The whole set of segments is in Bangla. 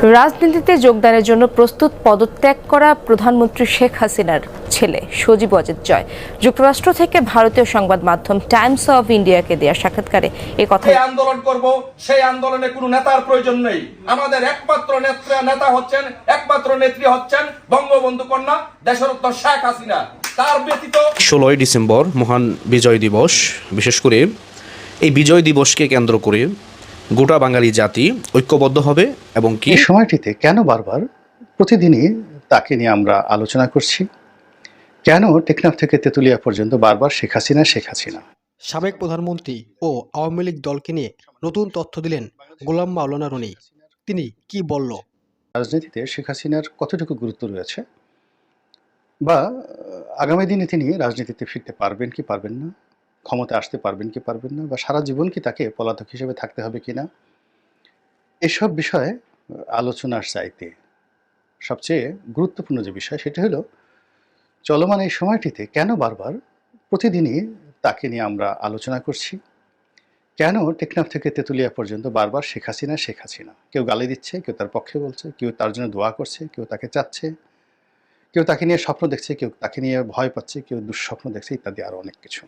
রাজনীতিতে যোগদানের জন্য প্রস্তুত পদত্যাগ করা প্রধানমন্ত্রী শেখ হাসিনার ছেলে সজীব অজিত জয়। যুক্তরাষ্ট্র থেকে ভারতীয় সংবাদ মাধ্যম টাইমস অফ ইন্ডিয়াকে দেওয়া সাক্ষাৎকারে এ কথা আন্দোলন করব সেই আন্দোলনে কোনো নেতার প্রয়োজন নেই। আমাদের একমাত্র নেত্রী নেতা হচ্ছেন একমাত্র নেত্রী হচ্ছেন বঙ্গবন্ধু কন্যা দেশরত্ন শেখ হাসিনা। তার ব্যতীত ষোলোই ডিসেম্বর মহান বিজয় দিবস। বিশেষ করে এই বিজয় দিবসকে কেন্দ্র করে গোটা বাঙালি জাতি ঐক্যবদ্ধ হবে এবং কি সময়টিতে কেন বারবার প্রতিদিনই তাকে নিয়ে আমরা আলোচনা করছি? কেন টেকনাফ থেকে তেঁতুলিয়া পর্যন্ত বারবার শেখ হাসিনা শেখ হাসিনা? সাবেক প্রধানমন্ত্রী ও আওয়ামী লীগ দলকে নিয়ে নতুন তথ্য দিলেন গোলাম মাওলানা রনি। তিনি কি বলল? রাজনীতিতে শেখ হাসিনার কতটুকু গুরুত্ব রয়েছে? বা আগামী দিনে তিনি রাজনীতিতে ফিরতে পারবেন কি পারবেন না? ক্ষমতা আসতে পারবেন কি পারবেন না বা সারা জীবন কি তাকে পলাতক হিসেবে থাকতে হবে কিনা এসব বিষয়ে আলোচনার চাইতে সবচেয়ে গুরুত্বপূর্ণ যে বিষয় সেটা হলো, চলমান এই সময়টিতে কেন বারবার প্রতিদিনই তাকে নিয়ে আমরা আলোচনা করছি? কেন টেকনাফ থেকে তেঁতুলিয়া পর্যন্ত বারবার শেখ হাসিনা শেখ হাসিনা? কেউ গালি দিচ্ছে, কেউ তার পক্ষে বলছে, কেউ তার জন্য দোয়া করছে, কেউ তাকে চাচ্ছে, কেউ তাকে নিয়ে স্বপ্ন দেখছে, কেউ তাকে নিয়ে ভয় পাচ্ছে, কেউ দুঃস্বপ্ন দেখছে ইত্যাদি আরও অনেক কিছু।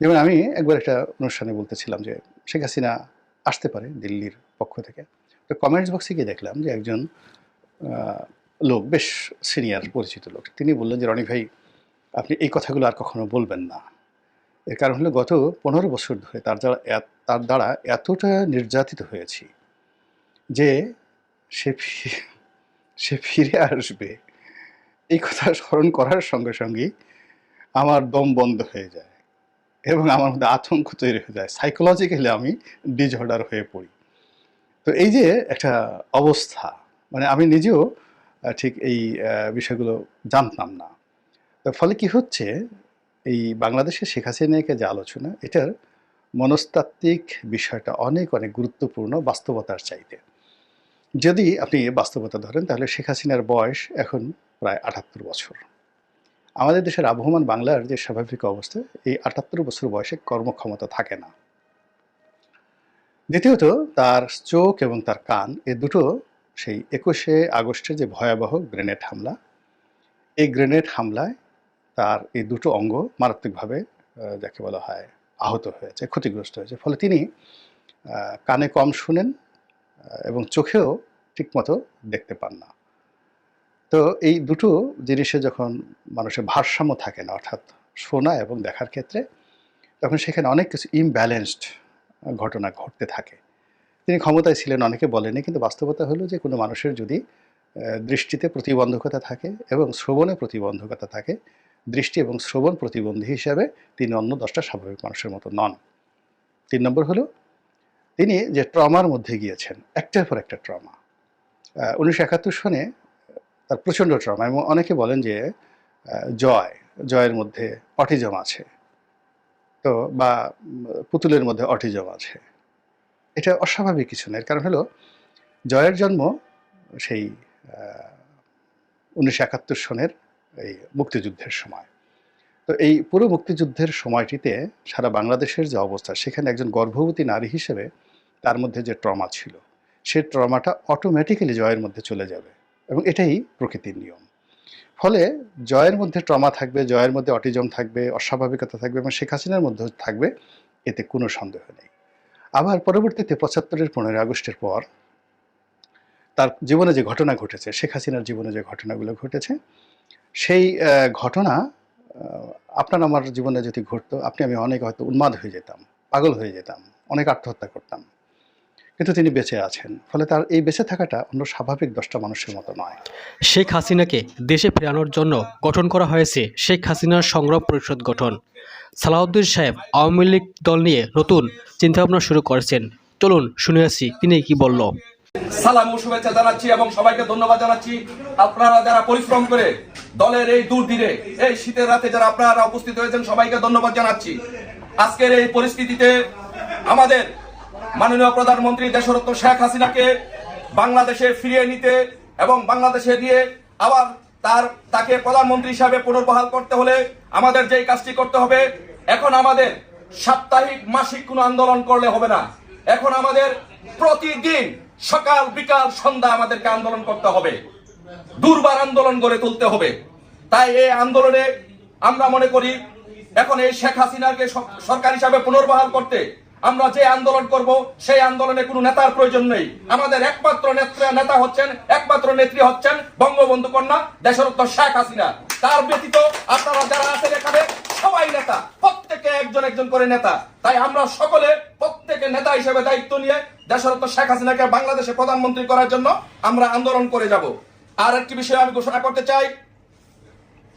যেমন আমি একবার একটা অনুষ্ঠানে বলতেছিলাম যে শেখ হাসিনা আসতে পারে দিল্লির পক্ষ থেকে। তো কমেন্টস বক্সে গিয়ে দেখলাম যে একজন লোক, বেশ সিনিয়র পরিচিত লোক। তিনি বললেন যে, রনি ভাই, আপনি এই কথাগুলো আর কখনো বলবেন না। এর কারণ হলো গত পনেরো বছর ধরে তার দ্বারা তার দ্বারা এতটা নির্যাতিত হয়েছি যে সে সে ফিরে আসবে। এই কথা স্মরণ করার সঙ্গে সঙ্গেই আমার দম বন্ধ হয়ে যায়। এবং আমার মধ্যে আতঙ্ক তৈরি হয়ে যায়। সাইকোলজিক্যালি আমি ডিজঅর্ডার হয়ে পড়ি। তো এই যে একটা অবস্থা মানে আমি নিজেও ঠিক এই বিষয়গুলো জানতাম না। তো ফলে কি হচ্ছে, এই বাংলাদেশের শেখ হাসিনাকে যে আলোচনা, এটার মনস্তাত্ত্বিক বিষয়টা অনেক অনেক গুরুত্বপূর্ণ বাস্তবতার চাইতে। যদি আপনি বাস্তবতা ধরেন, তাহলে শেখ হাসিনার বয়স এখন প্রায় আটাত্তর বছর। আমাদের দেশের আবহমান বাংলার যে স্বাভাবিক অবস্থা, এই আটাত্তর বছর বয়সে কর্মক্ষমতা থাকে না। দ্বিতীয়ত, তার চোখ এবং তার কান, এ দুটো সেই একুশে আগস্টের যে ভয়াবহ গ্রেনেড হামলা, এই গ্রেনেড হামলায় তার এই দুটো অঙ্গ মারাত্মকভাবে যাকে বলা হয় আহত হয়েছে, ক্ষতিগ্রস্ত হয়েছে। ফলে তিনি কানে কম শুনেন এবং চোখেও ঠিকমতো দেখতে পান না। তো এই দুটো জিনিসে যখন মানুষের ভারসাম্য থাকে না, অর্থাৎ শোনা এবং দেখার ক্ষেত্রে, তখন সেখানে অনেক কিছু ইমব্যালেন্সড ঘটনা ঘটতে থাকে। তিনি ক্ষমতায় ছিলেন, অনেকে বলেনি কিন্তু বাস্তবতা হলো যে কোনো মানুষের যদি দৃষ্টিতে প্রতিবন্ধকতা থাকে এবং শ্রবণে প্রতিবন্ধকতা থাকে, দৃষ্টি এবং শ্রবণ প্রতিবন্ধী হিসাবে তিনি অন্য দশটা স্বাভাবিক মানুষের মতো নন। তিন নম্বর হলো, তিনি যে ট্রমার মধ্যে গিয়েছেন, একটার পর একটা ট্রমা। উনিশশো একাত্তর সনে তার প্রচণ্ড ট্রমা। এবং অনেকে বলেন যে জয়, জয়ের মধ্যে অটিজম আছে। তো, বা পুতুলের মধ্যে অটিজম আছে। এটা অস্বাভাবিক কিছু না এর কারণ হলো, জয়ের জন্ম সেই উনিশশো একাত্তর সনের এই মুক্তিযুদ্ধের সময়। তো এই পুরো মুক্তিযুদ্ধের সময়টিতে সারা বাংলাদেশের যে অবস্থা, সেখানে একজন গর্ভবতী নারী হিসেবে তার মধ্যে যে ট্রমা ছিল, সে ট্রমাটা অটোমেটিক্যালি জয়ের মধ্যে চলে যাবে। এবং এটাই প্রকৃতির নিয়ম। ফলে জয়ের মধ্যে ট্রমা থাকবে, জয়ের মধ্যে অটিজম থাকবে, অস্বাভাবিকতা থাকবে এবং শেখ হাসিনার মধ্যেও থাকবে, এতে কোনো সন্দেহ নেই। আবার পরবর্তীতে পঁচাত্তরের পনেরোই আগস্টের পর তার জীবনে যে ঘটনা ঘটেছে, শেখ হাসিনার জীবনে যে ঘটনাগুলো ঘটেছে, সেই ঘটনা আপনার আমার জীবনে যদি ঘটতো, আপনি, আমি অনেক হয়তো উন্মাদ হয়ে যেতাম, পাগল হয়ে যেতাম, অনেক আত্মহত্যা করতাম। কিন্তু তিনি বেঁচে আছেন। ফলে তার এই বেঁচে থাকাটা অন্য স্বাভাবিক দশটা মানুষের মতো নয়। শেখ হাসিনাকে দেশে ফেরানোর জন্য গঠন করা হয়েছে শেখ হাসিনার সংগ্রাম পরিষদ গঠন। সালাউদ্দিন সাহেব আওয়ামী লীগ দল নিয়ে নতুন চিন্তাভাবনা শুরু করেছেন। চলুন শুনে আসি তিনি কি বলল। সালাম ও শুভেচ্ছা জানাচ্ছি এবং সবাইকে ধন্যবাদ জানাচ্ছি আপনারা যারা পরিশ্রম করে দলের এই দুর্দিনে এই শীতের রাতে যারা আপনারা উপস্থিত হয়েছেন সবাইকে ধন্যবাদ জানাচ্ছি। আজকের এই পরিস্থিতিতে আমাদের মাননীয় প্রধানমন্ত্রী দেশরত্ন শেখ হাসিনাকে বাংলাদেশে ফিরিয়ে নিতে এবং বাংলাদেশে দিয়ে আবার তার, তাকে প্রধানমন্ত্রী হিসাবে পুনর্বহাল করতে হলে আমাদের যেই কাজটি করতে হবে, এখন আমাদের সাপ্তাহিক মাসিক কোনো আন্দোলন করলে হবে না। এখন আমাদের প্রতিদিন সকাল বিকাল সন্ধ্যা আমাদেরকে আন্দোলন করতে হবে। দুর্বার আন্দোলন গড়ে তুলতে হবে। তাই এই আন্দোলনে আমরা মনে করি, এখন এই শেখ হাসিনাকে সরকার হিসাবে পুনর্বহাল করতে আমরা যে আন্দোলন করব, সেই আন্দোলনে কোনো নেতার প্রয়োজন নেই। আমাদের একমাত্র নেত্রী নেতা হচ্ছেন, একমাত্র নেত্রী হচ্ছেন বঙ্গবন্ধু কন্যা, দেশরত্ন শেখ হাসিনা। তার ব্যতীত আপনারা যারা আছেন এখানে, সবাই নেতা, প্রত্যেকে একজন একজন করে নেতা। তাই আমরা সকলে প্রত্যেকে নেতা হিসেবে দায়িত্ব নিয়ে দেশরত্ন শেখ হাসিনাকে বাংলাদেশে প্রধানমন্ত্রী করার জন্য আমরা আন্দোলন করে যাব। আর একটি বিষয় আমি ঘোষণা করতে চাই।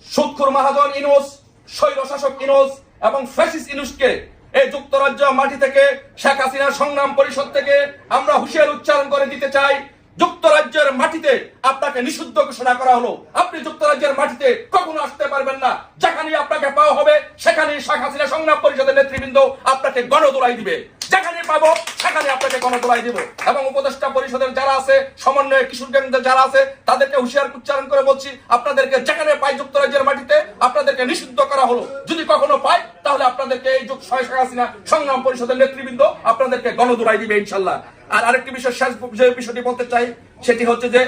সুৎখুর মাহাজন ইনুস স্বৈর শাসক ইনুস এবং ফ্যাসিস ইনুসকে এই যুক্তরাজ্য মাটি থেকে শেখ হাসিনা সংগ্রাম পরিষদ থেকে আমরা হুঁশিয়ার উচ্চারণ করে দিতে চাই, যুক্তরাজ্যের মাটিতে আপনাকে নিষিদ্ধ ঘোষণা করা হলো। আপনি যুক্তরাজ্যের মাটিতে কখনো আসতে পারবেন না। যেখানে আপনাকে পাওয়া হবে সেখানে শেখ হাসিনা সংগ্রাম পরিষদের নেতৃবৃন্দ আপনাকে গণদোলাই দিবে। যেখানে পাবো সেখানে আপনাকে গণদোলাই দিব। এবং উপদেষ্টা পরিষদের যারা আছে, সমন্বয় কিশোর কেন্দ্রের যারা আছে, তাদেরকে হুঁশিয়ার উচ্চারণ করে বলছি, আপনাদেরকে যেখানে পাই যুক্তরাজ্যের মাটিতে, আপনাদেরকে নিষিদ্ধ করা হলো। যদি কখনো পাই তাহলে আপনাদেরকে এই যুগ শেখ হাসিনা সংগ্রাম পরিষদের নেতৃবৃন্দ আপনাদেরকে গণদোলাই দিবে ইনশাল্লাহ। আর আরেকটি বিষয় শেষ যে বিষয়টি বলতে চাই, সেটি হচ্ছে যে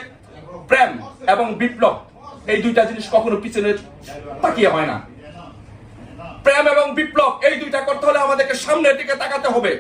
প্রেম এবং বিপ্লব, এই দুইটা জিনিস কখনো পিছনে তাকিয়ে হয় না। প্রেম এবং বিপ্লব, এই দুইটা করতে হলে আমাদেরকে সামনের দিকে তাকাতে হবে।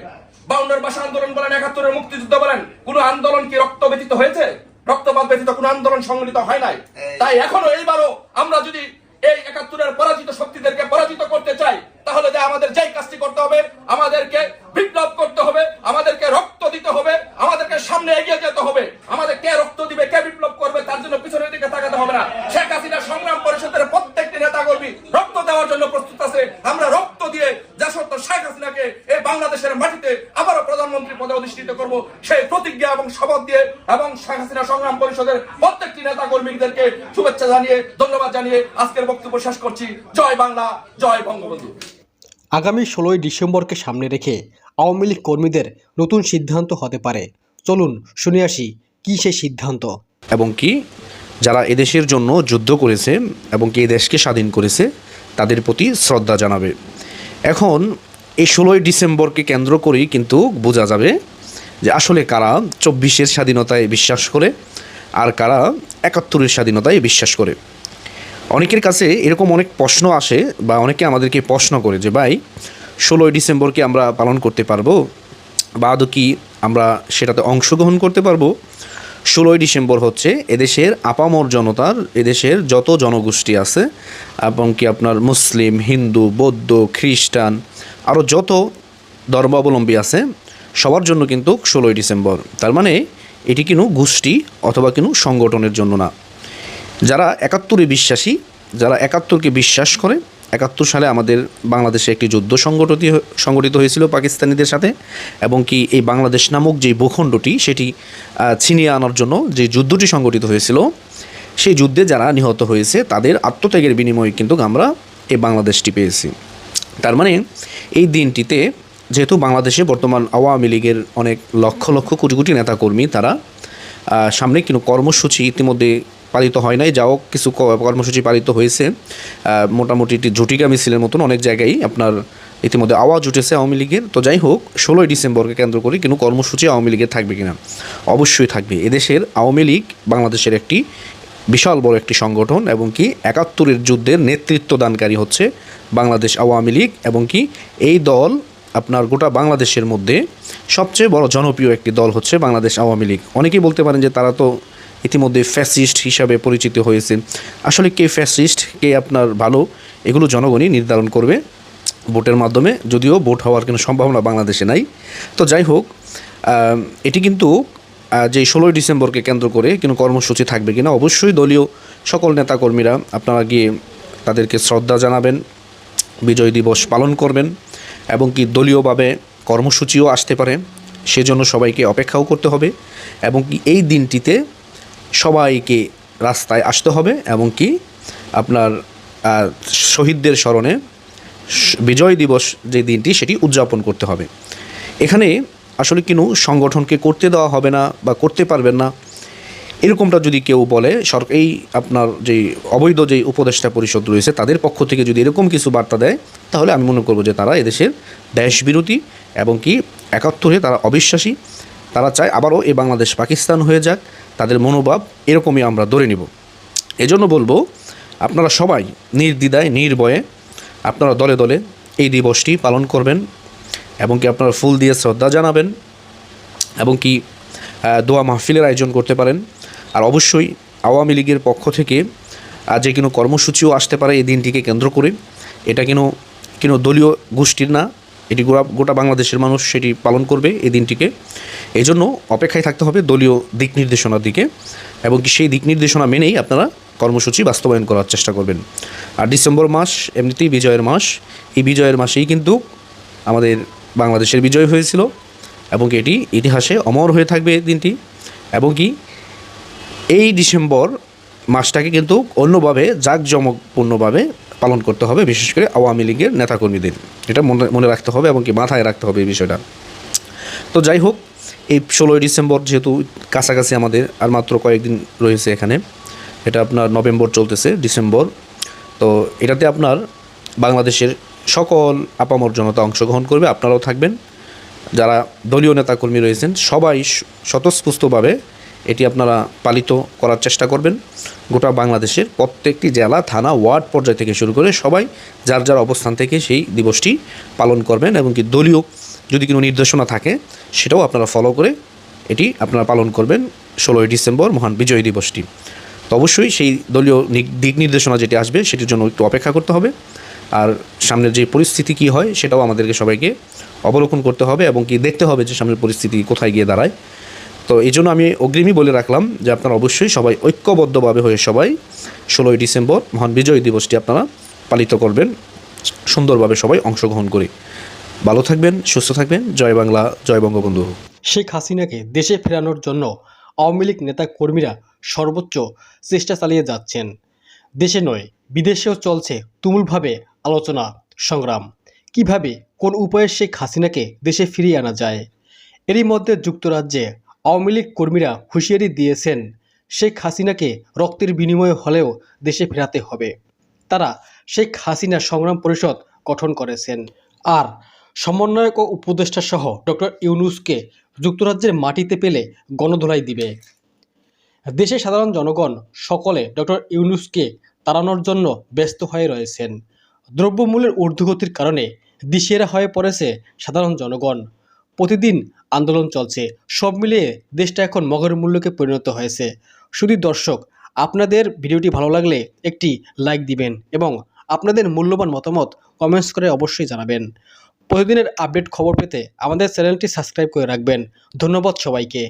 বাউন্ডার ভাষা আন্দোলন বলেন, একাত্তরের মুক্তিযুদ্ধ বলেন, কোন আন্দোলন কি রক্ত ব্যতীত হয়েছে? রক্তপাত ব্যতীত কোন আন্দোলন সংগঠিত হয় নাই। তাই এখনও এইবারও আমরা যদি এই একাত্তরের পরাজিত শক্তিদেরকে পরাজিত করতে চাই তাহলে আমাদের যেই কাজটি করতে হবে আমাদেরকে বিপ্লব করতে হবে, আমাদেরকে রক্ত দিতে হবে, আমাদেরকে সামনে এগিয়ে যেতে হবে। আমাদের কে রক্ত দিবে, কে বিপ্লব করবে, তার জন্য পিছনের দিকে তাকাতে হবে না। শেখ হাসিনা সংগ্রাম পরিষদের প্রত্যেকটি নেতা কর্মী রক্ত দেওয়ার জন্য প্রস্তুত আছে। আমরা রক্ত দিয়ে দেশত্ব শেখ হাসিনাকে এই বাংলাদেশের মাটিতে আবারও প্রধানমন্ত্রী পদে অধিষ্ঠিত করব। সেই প্রতিজ্ঞা এবং শপথ দিয়ে এবং শেখ হাসিনা সংগ্রাম পরিষদের প্রত্যেকটি নেতা কর্মীদেরকে শুভেচ্ছা জানিয়ে, ধন্যবাদ জানিয়ে আজকের বক্তব্য শেষ করছি। জয় বাংলা, জয় বঙ্গবন্ধু। আগামী ষোলোই ডিসেম্বরকে সামনে রেখে আওয়ামী লীগ কর্মীদের নতুন সিদ্ধান্ত হতে পারে। চলুন শুনে আসি কী সেই সিদ্ধান্ত। এবং কি যারা এদেশের জন্য যুদ্ধ করেছে এবং কি দেশকে স্বাধীন করেছে, তাদের প্রতি শ্রদ্ধা জানাবে। এখন এই ষোলোই ডিসেম্বরকে কেন্দ্র করেই কিন্তু বোঝা যাবে যে আসলে কারা চব্বিশের স্বাধীনতায় বিশ্বাস করে আর কারা একাত্তরের স্বাধীনতায় বিশ্বাস করে। অনেকের কাছে এরকম অনেক প্রশ্ন আসে বা অনেকে আমাদেরকে প্রশ্ন করে যে, ভাই ষোলোই ডিসেম্বরকে আমরা পালন করতে পারব? বা আদৌ কি আমরা সেটাতে অংশগ্রহণ করতে পারব? ষোলোই ডিসেম্বর হচ্ছে এদেশের আপামর জনতার, এদেশের যত জনগোষ্ঠী আছে, এবং কি আপনার মুসলিম, হিন্দু, বৌদ্ধ, খ্রিস্টান আরও যত ধর্মাবলম্বী আছে, সবার জন্য কিন্তু ষোলোই ডিসেম্বর। তার মানে এটি কিন্তু গোষ্ঠী অথবা কিন্তু সংগঠনের জন্য না। যারা একাত্তরে বিশ্বাসী, যারা একাত্তরকে বিশ্বাস করে একাত্তর সালে আমাদের বাংলাদেশে একটি যুদ্ধ সংগঠিত সংগঠিত হয়েছিল পাকিস্তানিদের সাথে, এবং কি এই বাংলাদেশ নামক যে ভূখণ্ডটি, সেটি ছিনিয়ে আনার জন্য যে যুদ্ধটি সংগঠিত হয়েছিল, সেই যুদ্ধে যারা নিহত হয়েছে, তাদের আত্মত্যাগের বিনিময়ে কিন্তু আমরা এই বাংলাদেশটি পেয়েছি। তার মানে এই দিনটিতে যেহেতু বাংলাদেশে বর্তমান আওয়ামী লীগের অনেক লক্ষ লক্ষ কোটি কোটি নেতাকর্মী, তারা সামনে কিন্তু কর্মসূচি ইতিমধ্যে পালিত হয় নাই। যাও কিছু কর্মসূচি পালিত হয়েছে। মোটামুটি একটি ঝটিকা মিছিলের মতন অনেক জায়গায় আপনার ইতিমধ্যে আওয়াজ উঠেছে আওয়ামী লীগের। তো যাই হোক, ষোলোই ডিসেম্বরকে কেন্দ্র করে কিন্তু কর্মসূচি আওয়ামী লীগের থাকবে কিনা? অবশ্যই থাকবে। এদেশের আওয়ামী লীগ বাংলাদেশের একটি বিশাল বড় একটি সংগঠন এবং কি একাত্তরের যুদ্ধের নেতৃত্ব দানকারী হচ্ছে বাংলাদেশ আওয়ামী লীগ এবং কি এই দল আপনার গোটা বাংলাদেশের মধ্যে সবচেয়ে বড় জনপ্রিয় একটি দল হচ্ছে বাংলাদেশ আওয়ামী লীগ। অনেকেই বলতে পারেন যে তারা তো ইতিমধ্যে ফ্যাসিস্ট হিসাবে পরিচিত হয়েছে আসলে কে ফ্যাসিস্ট, কে আপনার ভালো, এগুলো জনগণই নির্ধারণ করবে ভোটের মাধ্যমে। যদিও ভোট হওয়ার কোনো সম্ভাবনা বাংলাদেশে নাই। তো যাই হোক এটি কিন্তু যে ষোলোই ডিসেম্বরকে কেন্দ্র করে কোনো কর্মসূচি থাকবে কিনা, অবশ্যই দলীয় সকল নেতাকর্মীরা আপনারা গিয়ে তাদেরকে শ্রদ্ধা জানাবেন, বিজয় দিবস পালন করবেন এবং কি দলীয়ভাবে কর্মসূচিও আসতে পারে। সেজন্য সবাইকে অপেক্ষাও করতে হবে এবং কি এই দিনটিতে সবাইকে রাস্তায় আসতে হবে এবং কি আপনার শহীদদের স্মরণে বিজয় দিবস যে দিনটি সেটি উদযাপন করতে হবে। এখানে আসলে কিনু সংগঠনকে করতে দেওয়া হবে না বা করতে পারবেন না। এরকমটা যদি কেউ বলে সরকার এই আপনার যে অবৈধ যে উপদেষ্টা পরিষদ রয়েছে, তাদের পক্ষ থেকে যদি এরকম কিছু বার্তা দেয়, তাহলে আমি মনে করব যে তারা এদেশের দেশবিরোধী এবং কি একাত্তরে তারা অবিশ্বাসী। তারা চায় আবারও এই বাংলাদেশ পাকিস্তান হয়ে যাক। তাদের মনোভাব এরকমই আমরা ধরে নিব। এজন্য বলব, আপনারা সবাই নির্দ্বিধায়, নির্ভয়ে আপনারা দলে দলে এই দিবসটি পালন করবেন এবং কি আপনারা ফুল দিয়ে শ্রদ্ধা জানাবেন এবং কি দোয়া মাহফিলের আয়োজন করতে পারেন। আর অবশ্যই আওয়ামী লীগের পক্ষ থেকে যে কোনো কর্মসূচিও আসতে পারে এই দিনটিকে কেন্দ্র করে। এটা কোনো কোনো দলীয় গোষ্ঠীর না, এটি গোটা বাংলাদেশের মানুষ সেটি পালন করবে এই দিনটিকে। এই জন্য অপেক্ষায় থাকতে হবে দলীয় দিক নির্দেশনার দিকে, এবং কি সেই দিক নির্দেশনা মেনেই আপনারা কর্মসূচি বাস্তবায়ন করার চেষ্টা করবেন। আর ডিসেম্বর মাস এমনিতেই বিজয়ের মাস। এই বিজয়ের মাসেই কিন্তু আমাদের বাংলাদেশের বিজয় হয়েছিল, এবং এটি ইতিহাসে অমর হয়ে থাকবে এই দিনটি, এবং কি এই ডিসেম্বর মাসটাকে কিন্তু অন্যভাবে, জাঁকজমকপূর্ণভাবে পালন করতে হবে, বিশেষ করে আওয়ামী লীগের নেতাকর্মীদের। এটা মনে মনে রাখতে হবে, এবং কি মাথায় রাখতে হবে এই বিষয়টা। তো যাই হোক এই ষোলোই ডিসেম্বর যেহেতু কাছাকাছি আমাদের, আর মাত্র কয়েকদিন রয়েছে এখানে, এটা আপনার নভেম্বর চলতেছে, ডিসেম্বর। তো এটাতে আপনার বাংলাদেশের সকল আপামর জনতা অংশগ্রহণ করবে, আপনারাও থাকবেন। যারা দলীয় নেতাকর্মী রয়েছেন, সবাই স্বতঃস্ফূর্তভাবে এটি আপনারা পালিত করার চেষ্টা করবেন। গোটা বাংলাদেশের প্রত্যেকটি জেলা, থানা, ওয়ার্ড পর্যায় থেকে শুরু করে সবাই যার যার অবস্থান থেকে সেই দিবসটি পালন করবেন এবং কি দলীয় যদি কোনো নির্দেশনা থাকে, সেটাও আপনারা ফলো করে এটি আপনারা পালন করবেন ষোলোই ডিসেম্বর মহান বিজয় দিবসটি। তো অবশ্যই সেই দলীয় দিক নির্দেশনা যেটি আসবে, সেটির জন্য একটু অপেক্ষা করতে হবে। আর সামনের যে পরিস্থিতি কী হয়, সেটাও আমাদেরকে সবাইকে অবলোকন করতে হবে এবং কি দেখতে হবে যে সামনের পরিস্থিতি কোথায় গিয়ে দাঁড়ায়। তো এই জন্য আমি অগ্রিমই বলে রাখলাম যে আপনারা অবশ্যই সবাই ঐক্যবদ্ধভাবে হয়ে সবাই ষোলোই ডিসেম্বর মহান বিজয় দিবসটি আপনারা পালিত করবেন। সুন্দরভাবে সবাই অংশগ্রহণ করে। ভালো থাকবেন, সুস্থ থাকবেন। জয় বাংলা, জয় বঙ্গবন্ধু। শেখ হাসিনাকে দেশে ফেরানোর জন্য আওয়ামী লীগ নেতা কর্মীরা সর্বোচ্চ চেষ্টা চালিয়ে যাচ্ছেন। দেশে নয়, বিদেশেও চলছে তুমুলভাবে আলোচনা, সংগ্রাম। কীভাবে, কোন উপায়ে শেখ হাসিনাকে দেশে ফিরিয়ে আনা যায়? এরই মধ্যে যুক্তরাজ্যে আওয়ামী লীগ কর্মীরা হুঁশিয়ারি দিয়েছেন, শেখ হাসিনাকে রক্তের বিনিময়ে হলেও দেশে ফেরাতে হবে। তারা শেখ হাসিনা সংগ্রাম পরিষদ গঠন করেছেন। আর সমন্বয়ক ও উপদেষ্টা সহ ডক্টর ইউনুসকে যুক্তরাজ্যের মাটিতে পেলে গণধোলাই দিবে। দেশের সাধারণ জনগণ সকলে ডক্টর ইউনুসকে তাড়ানোর জন্য ব্যস্ত হয়ে রয়েছেন। দ্রব্যমূল্যের ঊর্ধ্বগতির কারণে দিশেরা হয়ে পড়েছে সাধারণ জনগণ। প্রতিদিন আন্দোলন চলছে। সব মিলিয়ে দেশটা এখন মগের মূল্যকে পরিণত হয়েছে। শুধু দর্শক, আপনাদের ভিডিওটি ভালো লাগলে একটি লাইক দিবেন এবং আপনাদের মূল্যবান মতামত কমেন্টস করে অবশ্যই জানাবেন। প্রতিদিনের আপডেট খবর পেতে আমাদের চ্যানেলটি সাবস্ক্রাইব করে রাখবেন। ধন্যবাদ সবাইকে।